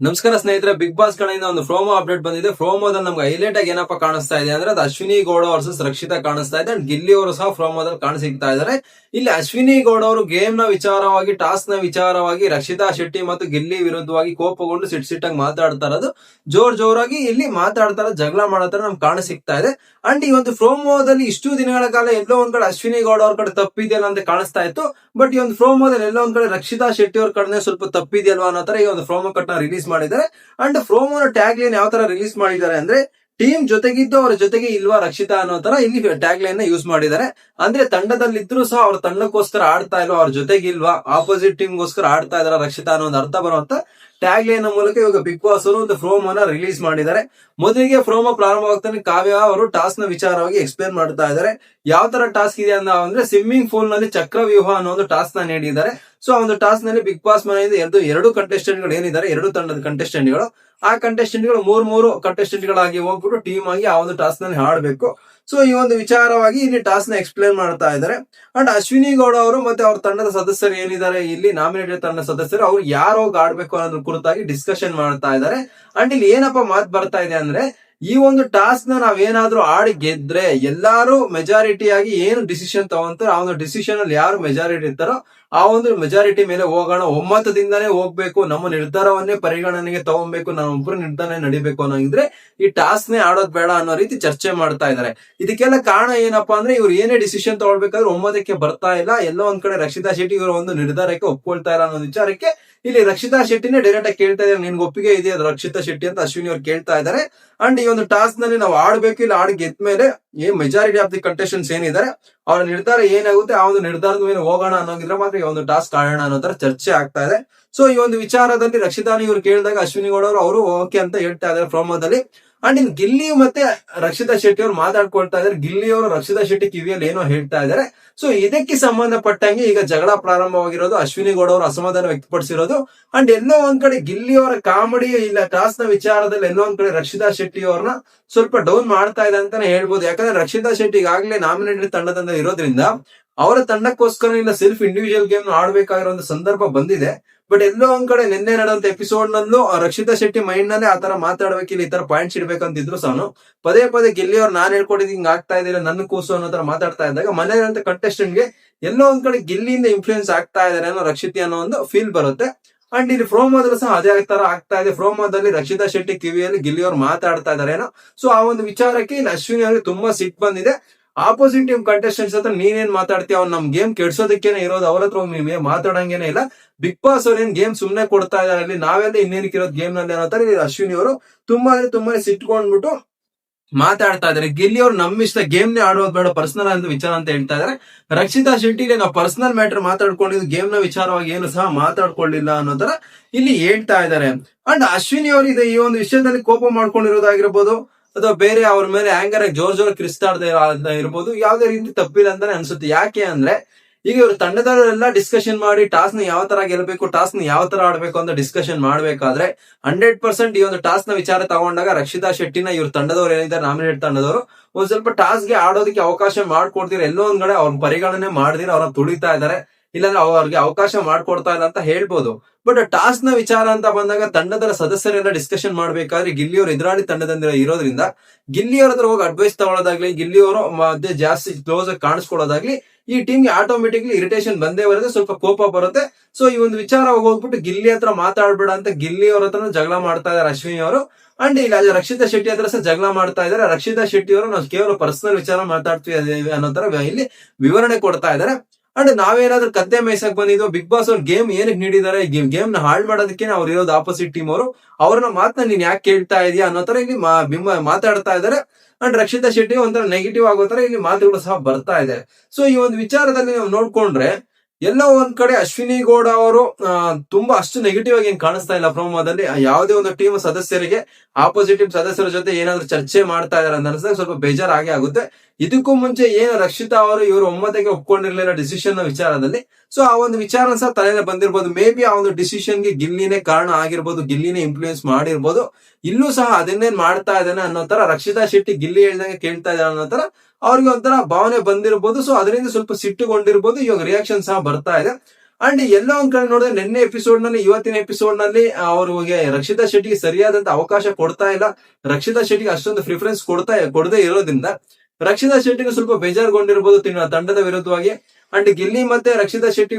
ನಮಸ್ಕಾರ ಸ್ನೇಹಿತರೆ big boss ಕಡೆಯಿಂದ ಒಂದು ಪ್ರೋಮೋ ಅಪ್ಡೇಟ್ ಬಂದಿದೆ. ಪ್ರೋಮೋದಲ್ಲಿ ನಮ್ಗೆ ಹೈಲೈಟ್ ಆಗಿ ಏನಪ್ಪ ಕಾಣಿಸ್ತಾ ಇದೆ ಅಂದ್ರೆ ಅದು ಅಶ್ವಿನಿ ಗೌಡ ವರ್ಸಸ್ ರಕ್ಷಿತಾ ಕಾಣಿಸ್ತಾ ಇದೆ ಅಂಡ್ ಗಿಲ್ಲಿ ಅವರು ಸಹ ಪ್ರೋಮೋದಲ್ಲಿ ಕಾಣಿಸಿಕ್ತಾ ಇದ್ದಾರೆ. ಇಲ್ಲಿ ಅಶ್ವಿನಿ ಗೌಡ ಅವರು ಗೇಮ್ನ ವಿಚಾರವಾಗಿ ಟಾಸ್ಕ್ನ ವಿಚಾರವಾಗಿ ರಕ್ಷಿತಾ ಶೆಟ್ಟಿ ಮತ್ತು ಗಿಲ್ಲಿ ವಿರುದ್ಧವಾಗಿ ಕೋಪಗೊಂಡು ಸಿಟ್ ಸಿಟ್ಟಾಗಿ ಮಾತಾಡ್ತಾ ಇರೋದು. ಜೋರ್ ಜೋರಾಗಿ ಇಲ್ಲಿ ಮಾತಾಡ್ತಾರ ಜಗಳ ಮಾಡತ್ತರ ನಮ್ಗೆ ಕಾಣಿಸಿಕ್ತಾ ಇದೆ. ಅಂಡ್ ಈ ಒಂದು ಪ್ರೋಮೋದಲ್ಲಿ ಇಷ್ಟು ದಿನಗಳ ಕಾಲ ಎಲ್ಲೋ ಒಂದ್ ಕಡೆ ಅಶ್ವಿನಿ ಗೌಡ ಅವ್ರ ಕಡೆ ತಪ್ಪಿದೆಯಲ್ಲ ಅಂತ ಕಾಣಿಸ್ತಾ ಇತ್ತು. ಬಟ್ ಈ ಒಂದು ಪ್ರೋಮೋದಲ್ಲಿ ಎಲ್ಲೋ ಒಂದ್ ಕಡೆ ರಕ್ಷಿತಾ ಶೆಟ್ಟಿ ಅವ್ರ ಕಡೆ ಸ್ವಲ್ಪ ತಪ್ಪಿದೆಯಲ್ವಾ ಅನ್ನೋ ತರ ಈ ಒಂದು ಪ್ರೋಮೋ ಕಟ್ ರಿಲೀಸ್ ಮಾಡಿದ್ದಾರೆ. ಅಂಡ್ ಪ್ರೋಮೋನ ಟ್ಯಾಗ್ ಲೈನ್ ಯಾವ ತರ ರಿಲೀಸ್ ಮಾಡಿದ್ದಾರೆ ಅಂದ್ರೆ ಟೀಮ್ ಜೊತೆಗಿದ್ದು ಅವರ ಜೊತೆಗೆ ಇಲ್ವಾ ರಕ್ಷಿತಾ ಅನ್ನೋ ತರ ಇಲ್ಲಿ ಟ್ಯಾಗ್ ಲೈನ್ನ ಯೂಸ್ ಮಾಡಿದ್ದಾರೆ. ಅಂದ್ರೆ ತಂಡದಲ್ಲಿದ್ರು ಸಹ ಅವ್ರ ತಂಡಕ್ಕೋಸ್ಕರ ಆಡ್ತಾ ಇಲ್ವಾ, ಅವ್ರ ಜೊತೆಗಿಲ್ವಾ ಆಪೋಸಿಟ್ ಟೀಮ್ ಗೋಸ್ಕರ ಆಡ್ತಾ ಇದಾರ ರಕ್ಷಿತಾ ಅನ್ನೋ ಒಂದು ಅರ್ಥ ಬರುವಂತ ಟ್ಯಾಗ್ ಲೈನ್ ಮೂಲಕ ಇವಾಗ ಬಿಗ್ ಬಾಸ್ ಅವರು ಒಂದು ಪ್ರೋಮೋನ ರಿಲೀಸ್ ಮಾಡಿದ್ದಾರೆ. ಮೊದಲಿಗೆ ಪ್ರೋಮೋ ಪ್ರಾರಂಭವಾಗ್ತಾನೆ ಕಾವ್ಯ ಅವರು ಟಾಸ್ಕ್ನ ವಿಚಾರವಾಗಿ ಎಕ್ಸ್ಪ್ಲೇನ್ ಮಾಡ್ತಾ ಇದ್ದಾರೆ. ಯಾವ ತರ ಟಾಸ್ಕ್ ಇದೆ ಅಂದ್ರೆ ಸ್ವಿಮ್ಮಿಂಗ್ ಪೂಲ್ನಲ್ಲಿ ಚಕ್ರವ್ಯೂಹ ಅನ್ನೋ ಒಂದು ಟಾಸ್ಕ್ನ ನೀಡಿದ್ದಾರೆ. ಸೊ ಆ ಒಂದು ಟಾಸ್ಕ್ನಲ್ಲಿ ಬಿಗ್ ಬಾಸ್ ಮನೆಯಿಂದ ಎರಡು ಎರಡು ಕಂಟೆಸ್ಟೆಂಟ್ಗಳು ಏನಿದ್ದಾರೆ, ಎರಡು ತಂಡದ ಕಂಟೆಸ್ಟೆಂಟ್ಗಳು ಆ ಕಂಟೆಸ್ಟೆಂಟ್ಗಳು ಮೂರ್ ಮೂರು ಕಂಟೆಸ್ಟೆಂಟ್ ಗಳಾಗಿ ಹೋಗ್ಬಿಟ್ಟು ಟೀಮ್ ಆಗಿ ಆ ಒಂದು ಟಾಸ್ಕ್ನಲ್ಲಿ ಆಡ್ಬೇಕು ಸೊ ಈ ಒಂದು ವಿಚಾರವಾಗಿ ಇಲ್ಲಿ ಟಾಸ್ಕ್ನ ಎಕ್ಸ್ಪ್ಲೇನ್ ಮಾಡ್ತಾ ಇದ್ದಾರೆ. ಅಂಡ್ ಅಶ್ವಿನಿ ಗೌಡ ಅವರು ಮತ್ತೆ ಅವ್ರ ತಂಡದ ಸದಸ್ಯರು ಏನಿದ್ದಾರೆ, ಇಲ್ಲಿ ನಾಮಿನೇಟೆಡ್ ತಂಡದ ಸದಸ್ಯರು, ಅವ್ರು ಯಾರು ಹೋಗಿ ಆಡ್ಬೇಕು ಅನ್ನೋದ್ರ ಕುರಿತಾಗಿ ಡಿಸ್ಕಷನ್ ಮಾಡ್ತಾ ಇದ್ದಾರೆ. ಅಂಡ್ ಇಲ್ಲಿ ಏನಪ್ಪ ಮಾತು ಬರ್ತಾ ಇದೆ ಅಂದ್ರೆ ಈ ಒಂದು ಟಾಸ್ಕ್ನ ನಾವೇನಾದ್ರೂ ಆಡಿ ಗೆದ್ರೆ ಎಲ್ಲಾರು ಮೆಜಾರಿಟಿ ಆಗಿ ಏನು ಡಿಸಿಷನ್ ತಗೊಂತಾರೋ ಆ ಒಂದು ಡಿಸಿಷನ್ ಅಲ್ಲಿ ಯಾರು ಮೆಜಾರಿಟಿ ಇರ್ತಾರೋ ಆ ಒಂದು ಮೆಜಾರಿಟಿ ಮೇಲೆ ಹೋಗೋಣ. ಒಮ್ಮತದಿಂದಾನೇ ಹೋಗ್ಬೇಕು. ನಮ್ಮ ನಿರ್ಧಾರವನ್ನೇ ಪರಿಗಣನೆಗೆ ತಗೊಬೇಕು. ನಾನು ಒಬ್ಬರು ನಿರ್ಧಾರ ನಡಿಬೇಕು ಅನ್ನೋಂಗಿದ್ರೆ ಈ ಟಾಸ್ಕ್ ನೇ ಆಡೋದ್ ಬೇಡ ಅನ್ನೋ ರೀತಿ ಚರ್ಚೆ ಮಾಡ್ತಾ ಇದ್ದಾರೆ. ಇದಕ್ಕೆಲ್ಲ ಕಾರಣ ಏನಪ್ಪಾ ಅಂದ್ರೆ ಇವ್ರು ಏನೇ ಡಿಸಿಷನ್ ತಗೊಳ್ಬೇಕಾದ್ರೆ ಒಮ್ಮತಕ್ಕೆ ಬರ್ತಾ ಇಲ್ಲ. ಎಲ್ಲೋ ಒಂದ್ ಕಡೆ ರಕ್ಷಿತಾ ಶೆಟ್ಟಿ ಇವರ ಒಂದು ನಿರ್ಧಾರಕ್ಕೆ ಒಪ್ಕೊಳ್ತಾ ಇಲ್ಲ ಅನ್ನೋ ವಿಚಾರಕ್ಕೆ ಇಲ್ಲಿ ರಕ್ಷಿತಾ ಶೆಟ್ಟಿನೇ ಡೈರೆಕ್ಟ್ ಆಗಿ ಕೇಳ್ತಾ ಇದ್ದಾರೆ. ನಿನ್ಗೆ ಒಪ್ಪಿಗೆ ಇದೆಯಾ? ರಕ್ಷಿತಾ ಶೆಟ್ಟಿ ಅಂತ ಅಶ್ವಿನಿ ಅವ್ರು ಕೇಳ್ತಾ ಇದ್ದಾರೆ. ಅಂಡ್ ಈ ಒಂದು ಟಾಸ್ಕ್ನಲ್ಲಿ ನಾವು ಆಡ್ಬೇಕು ಇಲ್ಲ, ಆಡ್ ಗೆದ್ಮೇಲೆ ಏನ್ ಮೆಜಾರಿಟಿ ಆಫ್ ದಿ ಕಂಟೆಸ್ಟೆಂಟ್ಸ್ ಏನಿದ್ದಾರೆ, ಅವ್ರ ನಿರ್ಧಾರ ಏನಾಗುತ್ತೆ, ಆ ಒಂದು ನಿರ್ಧಾರದ ಮೇಲೆ ಹೋಗೋಣ ಅನ್ನೋಂಗಿದ್ರೆ ಮಾತ್ರ ಈ ಒಂದು ಟಾಸ್ಕ್ ಆಡೋಣ ಅನ್ನೋ ತರ ಚರ್ಚೆ ಆಗ್ತಾ ಇದೆ. ಸೊ ಈ ಒಂದು ವಿಚಾರದಲ್ಲಿ ರಕ್ಷಿತಾನಿ ಇವ್ರು ಕೇಳಿದಾಗ ಅಶ್ವಿನಿ ಗೌಡ ಅವರು ಅವರು ಓಕೆ ಅಂತ ಹೇಳ್ತಾ ಇದ್ದಾರೆ. ಪ್ರೋಮೋದಲ್ಲಿ ಅಂಡ್ ಇನ್ ಗಿಲ್ಲಿ ಮತ್ತೆ ರಕ್ಷಿತಾ ಶೆಟ್ಟಿ ಅವರು ಮಾತಾಡ್ಕೊಳ್ತಾ ಇದ್ದಾರೆ ಗಿಲ್ಲಿ ಅವರು ರಕ್ಷಿತಾ ಶೆಟ್ಟಿ ಕಿವಿಯಲ್ಲಿ ಏನೋ ಹೇಳ್ತಾ ಇದಾರೆ. ಸೊ ಇದಕ್ಕೆ ಸಂಬಂಧಪಟ್ಟಂಗೆ ಈಗ ಜಗಳ ಪ್ರಾರಂಭವಾಗಿರೋದು ಅಶ್ವಿನಿ ಗೌಡ ಅವರು ಅಸಮಾಧಾನ ವ್ಯಕ್ತಪಡಿಸಿರೋದು. ಅಂಡ್ ಎಲ್ಲೋ ಒಂದ್ ಕಡೆ ಗಿಲ್ಲಿ ಅವರ ಕಾಮಿಡಿ ಇಲ್ಲ ಟಾಸ್ನ ವಿಚಾರದಲ್ಲಿ ಎಲ್ಲೋ ಒಂದ್ ಕಡೆ ರಕ್ಷಿತಾ ಶೆಟ್ಟಿ ಅವ್ರನ್ನ ಸ್ವಲ್ಪ ಡೌನ್ ಮಾಡ್ತಾ ಇದೆ ಅಂತಾನೆ ಹೇಳ್ಬೋದು. ಯಾಕಂದ್ರೆ ರಕ್ಷಿತಾ ಶೆಟ್ಟಿ ಈಗಾಗಲೇ ನಾಮಿನೇಟೆಡ್ ತಂಡದಿಂದ ಇರೋದ್ರಿಂದ ಅವರ ತಂಡಕ್ಕೋಸ್ಕರ ಇಲ್ಲ ಸೆಲ್ಫ್ ಇಂಡಿವಿಜುವಲ್ ಗೇಮ್ ಆಡ್ಬೇಕಾಗಿರೋ ಒಂದು ಸಂದರ್ಭ ಬಂದಿದೆ. ಬಟ್ ಎಲ್ಲೋ ಒಂದ್ ಕಡೆ ನಿನ್ನೆ ನಡೆದಂತ ಎಪಿಸೋಡ್ ನಲ್ಲೂ ರಕ್ಷಿತಾ ಶೆಟ್ಟಿ ಮೈಂಡ್ ನಲ್ಲೇ ಆತರ ಮಾತಾಡ್ಬೇಕಿಲ್ಲ, ಈ ತರ ಪಾಯಿಂಟ್ಸ್ ಇಡ್ಬೇಕಂತಿದ್ರು ಸಾನು. ಪದೇ ಪದೇ ಗೆಲ್ಲಿ ಅವ್ರು ನಾನ್ ಹೇಳ್ಕೊಡಿದ್ ಹಿಂಗ್ ಆಗ್ತಾ ಇದಿಲ್ಲ ನನ್ನ ಕೂಸು ಅನ್ನೋ ತರ ಮಾತಾಡ್ತಾ ಇದ್ದಾಗ ಮನೆಯಂತ ಕಂಟೆಸ್ಟೆಂಟ್ಗೆ ಎಲ್ಲೋ ಒಂದ್ ಕಡೆ ಗೆಲ್ಲಿಯಿಂದ ಇನ್ಫ್ಲೂಯೆನ್ಸ್ ಆಗ್ತಾ ಇದಾರೆ ಅನ್ನೋ ರಕ್ಷಿತಿ ಅನ್ನೋ ಒಂದು ಫೀಲ್ ಬರುತ್ತೆ. ಅಂಡ್ ಇಲ್ಲಿ ಪ್ರೋಮೋದಲ್ಲಿ ಸಹ ಅದೇ ತರ ಆಗ್ತಾ ಇದೆ. ಪ್ರೋಮೋದಲ್ಲಿ ರಕ್ಷಿತಾ ಶೆಟ್ಟಿ ಕಿವಿಯಲ್ಲಿ ಗಿಲ್ಲಿ ಅವ್ರು ಮಾತಾಡ್ತಾ ಇದಾರೆ ಏನೋ. ಸೊ ಆ ಒಂದು ವಿಚಾರಕ್ಕೆ ಇಲ್ಲಿ ಅಶ್ವಿನಿ ಅವರಿಗೆ ತುಂಬಾ ಸಿಟ್ ಬಂದಿದೆ. ಆಪೋಸಿಟ್ ಟೀಮ್ ಕಂಟೆಸ್ಟೆಂಟ್ಸ್ ಹತ್ರ ನೀನೇನ್ ಮಾತಾಡ್ತೀಯ? ಅವ್ನು ನಮ್ ಗೇಮ್ ಕೆಡ್ಸೋದಕ್ಕೇನೆ ಇರೋದು, ಅವ್ರ ಹತ್ರ ನೀವೇ ಮಾತಾಡಂಗೇನೆ ಇಲ್ಲ. ಬಿಗ್ ಬಾಸ್ ಅವ್ರ ಏನ್ ಗೇಮ್ ಸುಮ್ನೆ ಕೊಡ್ತಾ ಇದಾರೆ ಅಲ್ಲಿ, ನಾವೆಲ್ಲ ಇನ್ನೇನಕ್ಕೆ ಇರೋದು ಗೇಮ್ನಲ್ಲಿ ಇಲ್ಲಿ ಅಶ್ವಿನಿ ಅವರು ತುಂಬಾ ಅಂದ್ರೆ ತುಂಬಾ ಸಿಟ್ಕೊಂಡ್ಬಿಟ್ಟು ಮಾತಾಡ್ತಾ ಇದಾರೆ. ಗಿಲ್ಲಿ ಅವ್ರು ನಮ್ಮ ಇಷ್ಟ ಗೇಮ್ ನೇ ಆಡೋದು ಬೇಡ ಪರ್ಸನಲ್ ಅಂತ ವಿಚಾರ ಅಂತ ಹೇಳ್ತಾ ಇದಾರೆ. ರಕ್ಷಿತಾ ಶೆಟ್ಟಿ ನಾವು ಪರ್ಸನಲ್ ಮ್ಯಾಟರ್ ಮಾತಾಡ್ಕೊಂಡಿದ್ದು ಗೇಮ್ನ ವಿಚಾರವಾಗಿ ಏನು ಸಹ ಮಾತಾಡ್ಕೊಳ್ಳಿಲ್ಲ ಅನ್ನೋ ತರ ಇಲ್ಲಿ ಹೇಳ್ತಾ ಇದಾರೆ. ಅಂಡ್ ಅಶ್ವಿನಿ ಅವರು ಇದೆ ಈ ಒಂದು ವಿಷಯದಲ್ಲಿ ಕೋಪ ಮಾಡ್ಕೊಂಡಿರೋದಾಗಿರ್ಬೋದು ಅಥವಾ ಬೇರೆ ಅವ್ರ ಮೇಲೆ ಆಂಗರ್ ಆಗಿ ಜೋರ್ ಜೋರ್ ಕ್ರಿಸ್ತಾಡ್ದೆ ಇರ್ಬೋದು, ಯಾವ್ದೇ ರೀತಿ ತಪ್ಪಿಲ್ಲ ಅಂತಾನೆ ಅನ್ಸುತ್ತೆ. ಯಾಕೆ ಅಂದ್ರೆ, ಈಗ ಇವ್ರ ತಂಡದವರೆಲ್ಲ ಡಿಸ್ಕಷನ್ ಮಾಡಿ ಟಾಸ್ನ ಯಾವ ತರ ಗೆಲ್ಬೇಕು ಟಾಸ್ನ ಯಾವ ತರ ಆಡ್ಬೇಕು ಅಂತ ಡಿಸ್ಕಷನ್ ಮಾಡ್ಬೇಕಾದ್ರೆ ಹಂಡ್ರೆಡ್ ಪರ್ಸೆಂಟ್ ಈ ಒಂದು ಟಾಸ್ನ ವಿಚಾರ ತಗೊಂಡಾಗ ರಕ್ಷಿತಾ ಶೆಟ್ಟಿನ ಇವ್ರ ತಂಡದವ್ರು ಏನಿದ್ದಾರೆ ನಾಮಿನೇಟ್ ತಂಡದವರು, ಒಂದ್ ಸ್ವಲ್ಪ ಟಾಸ್ಗೆ ಆಡೋದಕ್ಕೆ ಅವಕಾಶ ಮಾಡ್ಕೊಡ್ತೀರ, ಎಲ್ಲೋ ಒಂದ್ ಕಡೆ ಅವ್ರ ಪರಿಗಣನೆ ಮಾಡ್ದಿರ ಅವ್ರ ತುಳಿತಾ ಇದಾರೆ ಇಲ್ಲಾಂದ್ರೆ ಅವ್ರಿಗೆ ಅವಕಾಶ ಮಾಡ್ಕೊಡ್ತಾ ಇಲ್ಲ ಅಂತ ಹೇಳ್ಬೋದು. ಬಟ್ ಟಾಸ್ಕ್ನ ವಿಚಾರ ಅಂತ ಬಂದಾಗ ತಂಡದ ಸದಸ್ಯರೆಲ್ಲ ಡಿಸ್ಕಷನ್ ಮಾಡ್ಬೇಕಾದ್ರೆ ಗಿಲ್ಲಿಯವರು ಎದುರಾಳಿ ತಂಡದಿಂದ ಇರೋದ್ರಿಂದ ಗಿಲ್ಲಿಯವ್ರ ಹತ್ರ ಹೋಗಿ ಅಡ್ವೈಸ್ ತಗೊಳ್ಳೋದಾಗ್ಲಿ ಗಿಲ್ಲಿಯವರು ಮಧ್ಯೆ ಜಾಸ್ತಿ ಕ್ಲೋಸ್ ಆಗಿ ಕಾಣಿಸ್ಕೊಳ್ಳೋದಾಗ್ಲಿ ಈ ಟೀಮ್ಗೆ ಆಟೋಮೆಟಿಕ್ಲಿ ಇರಿಟೇಷನ್ ಬಂದೇ ಬರುತ್ತೆ, ಸ್ವಲ್ಪ ಕೋಪ ಬರುತ್ತೆ. ಸೊ ಈ ಒಂದು ವಿಚಾರ ಹೋಗ್ಬಿಟ್ಟು ಗಿಲ್ಲಿ ಹತ್ರ ಮಾತಾಡ್ಬೇಡ ಅಂತ ಗಿಲ್ಲಿ ಅವ್ರ ಹತ್ರ ಜಗಳ ಮಾಡ್ತಾ ಇದಾರೆ ಅಶ್ವಿನಿ ಅವರು. ಅಂಡ್ ಇಲ್ಲ ರಕ್ಷಿತಾ ಶೆಟ್ಟಿ ಹತ್ರ ಸಹ ಜಗಳ ಮಾಡ್ತಾ ಇದಾರೆ. ರಕ್ಷಿತಾ ಶೆಟ್ಟಿ ಅವರು ನಾವು ಕೇವಲ ಪರ್ಸನಲ್ ವಿಚಾರ ಮಾತಾಡ್ತೀವಿ ಅನ್ನೋ ತರ ಇಲ್ಲಿ ವಿವರಣೆ ಕೊಡ್ತಾ ಇದಾರೆ. ಅಂಡ್ ನಾವೇನಾದ್ರೂ ಕತ್ತೆ ಮೇಯ್ಸಕ್ ಬಂದಿದ್ವು ಬಿಗ್ ಬಾಸ್ ಅವ್ರ ಗೇಮ್ ಏನಕ್ಕೆ ನೀಡಿದ್ದಾರೆ ಗೇಮ್ನ ಹಾಳು ಮಾಡೋದಕ್ಕೆ ಅವ್ರು ಇರೋದು ಆಪೋಸಿಟ್ ಟೀಮ್ ಅವರು. ಅವ್ರನ್ನ ಮಾತನ್ನ ನೀನ್ ಯಾಕೆ ಕೇಳ್ತಾ ಇದೀಯ ಅನ್ನೋ ತರ ಇಲ್ಲಿ ಮಾತಾಡ್ತಾ ಇದಾರೆ ಅಂಡ್ ರಕ್ಷಿತಾ ಶೆಟ್ಟಿ ಒಂಥರ ನೆಗೆಟಿವ್ ಆಗೋ ತರ ಇಲ್ಲಿ ಮಾತುಗಳು ಸಹ ಬರ್ತಾ ಇದೆ. ಸೊ ಈ ಒಂದು ವಿಚಾರದಲ್ಲಿ ನಾವು ನೋಡ್ಕೊಂಡ್ರೆ ಎಲ್ಲೋ ಒಂದ್ ಕಡೆ ಅಶ್ವಿನಿ ಗೌಡ ಅವರು ತುಂಬಾ ಅಷ್ಟು ನೆಗೆಟಿವ್ ಆಗಿ ಕಾಣಿಸ್ತಾ ಇಲ್ಲ ಪ್ರಮೋದಲ್ಲಿ ಯಾವುದೇ ಒಂದು ಟೀಮ್ ಸದಸ್ಯರಿಗೆ ಆಪೋಸಿಟ್ ಟೀಮ್ ಸದಸ್ಯರ ಜೊತೆ ಏನಾದ್ರು ಚರ್ಚೆ ಮಾಡ್ತಾ ಇದಾರೆ ಅಂತ ಅನ್ಸಿದಾಗ ಸ್ವಲ್ಪ ಬೇಜಾರಾಗಿ ಆಗುತ್ತೆ. ಇದಕ್ಕೂ ಮುಂಚೆ ಏನು ರಕ್ಷಿತಾ ಅವರು ಇವರು ಒಮ್ಮತಕ್ಕೆ ಒಪ್ಕೊಂಡಿರ್ಲಿಲ್ಲ ಡಿಸಿಷನ್ ವಿಚಾರದಲ್ಲಿ. ಸೊ ಆ ಒಂದು ವಿಚಾರ ಸಹ ತಲೆಯಲ್ಲಿ ಬಂದಿರ್ಬೋದು. ಮೇ ಬಿ ಆ ಒಂದು ಡಿಸಿಷನ್ಗೆ ಗಿಲ್ಲಿನೇ ಕಾರಣ ಆಗಿರ್ಬೋದು, ಗಿಲ್ಲಿನೇ ಇನ್ಫ್ಲೂಯೆನ್ಸ್ ಮಾಡಿರ್ಬೋದು. ಇಲ್ಲೂ ಸಹ ಅದನ್ನೇನ್ ಮಾಡ್ತಾ ಇದ್ದಾನೆ ಅನ್ನೋ ತರ ರಕ್ಷಿತಾ ಶೆಟ್ಟಿ ಗಿಲ್ಲಿ ಹೇಳ್ದಂಗೆ ಕೇಳ್ತಾ ಇದ್ದಾರೆ ಅನ್ನೋ ತರ ಅವ್ರಿಗೆ ಒಂಥರ ಭಾವನೆ ಬಂದಿರ್ಬೋದು. ಸೊ ಅದರಿಂದ ಸ್ವಲ್ಪ ಸಿಟ್ಟುಗೊಂಡಿರ್ಬೋದು. ಇವಾಗ ರಿಯಾಕ್ಷನ್ ಸಹ ಬರ್ತಾ ಇದೆ. ಅಂಡ್ ಎಲ್ಲ ಒಂದ್ ಕಡೆ ನೋಡಿದ್ರೆ ನಿನ್ನೆ ಎಪಿಸೋಡ್ನಲ್ಲಿ, ಇವತ್ತಿನ ಎಪಿಸೋಡ್ನಲ್ಲಿ ಅವ್ರಿಗೆ ರಕ್ಷಿತಾ ಶೆಟ್ಟಿಗೆ ಸರಿಯಾದಂತ ಅವಕಾಶ ಕೊಡ್ತಾ ಇಲ್ಲ. ರಕ್ಷಿತಾ ಶೆಟ್ಟಿಗೆ ಅಷ್ಟೊಂದು ಪ್ರಿಫರೆನ್ಸ್ ಕೊಡ್ತಾ, ಕೊಡದೇ ಇರೋದ್ರಿಂದ ರಕ್ಷಿತಾ ಶೆಟ್ಟಿಗೆ ಸ್ವಲ್ಪ ಬೇಜಾರುಗೊಂಡಿರ್ಬೋದು ತಂಡದ ವಿರುದ್ಧವಾಗಿ. ಅಂಡ್ ಗಿಲ್ಲಿ ಮತ್ತೆ ರಕ್ಷಿತಾ ಶೆಟ್ಟಿ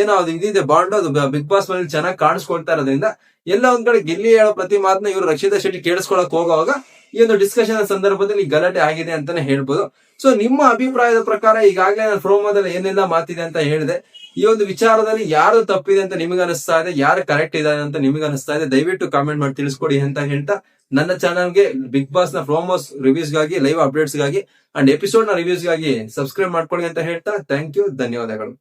ಏನೋ ಅದು ಇದಿದೆ, ಬಾಂಡ್ ಅದು ಬಿಗ್ ಬಾಸ್ ಮನೇಲಿ ಚೆನ್ನಾಗಿ ಕಾಣಿಸ್ಕೊಳ್ತಾ ಇರೋದ್ರಿಂದ ಎಲ್ಲ ಒಂದ್ ಕಡೆ ಗೆಲ್ಲಿ ಹೇಳೋ ಪ್ರತಿ ಮಾತನ್ನ ಇವರು ರಕ್ಷಿತಾ ಶೆಟ್ಟಿ ಕೇಳಿಸ್ಕೊಳಕ್ ಹೋಗುವಾಗ ಈ ಒಂದು ಡಿಸ್ಕಷನ್ ಸಂದರ್ಭದಲ್ಲಿ ಗಲಾಟೆ ಆಗಿದೆ ಅಂತಾನೆ ಹೇಳ್ಬೋದು. ಸೊ ನಿಮ್ಮ ಅಭಿಪ್ರಾಯದ ಪ್ರಕಾರ ಈಗಾಗಲೇ ನಾನು ಪ್ರೋಮೋದಲ್ಲಿ ಏನೆಲ್ಲ ಮಾತಿದೆ ಅಂತ ಹೇಳಿದೆ. ಈ ಒಂದು ವಿಚಾರದಲ್ಲಿ ಯಾರು ತಪ್ಪಿದೆ ಅಂತ ನಿಮಗೆ ಅನಿಸ್ತಾ ಇದೆ? ಯಾರು ಕರೆಕ್ಟ್ ಇದ್ದಾರೆ ಅಂತ ನಿಮಗೆ ಅನಿಸ್ತಾ ಇದೆ? ದಯವಿಟ್ಟು ಕಾಮೆಂಟ್ ಮಾಡಿ ತಿಳಿಸ್ಕೊಡಿ ಅಂತ ಹೇಳ್ತಾ ನನ್ನ ಚಾನಲ್ಗೆ ಬಿಗ್ ಬಾಸ್ನ ಪ್ರೋಮೋಸ್ ರಿವ್ಯೂಸ್ಗಾಗಿ ಲೈವ್ ಅಪ್ಡೇಟ್ಸ್ಗಾಗಿ ಅಂಡ್ ಎಪಿಸೋಡ್ನ ರಿವ್ಯೂಸ್ಗಾಗಿ ಸಬ್ಸ್ಕ್ರೈಬ್ ಮಾಡ್ಕೊಳ್ಳಿ ಅಂತ ಹೇಳ್ತಾ. ಥ್ಯಾಂಕ್ ಯು ಧನ್ಯವಾದಗಳು.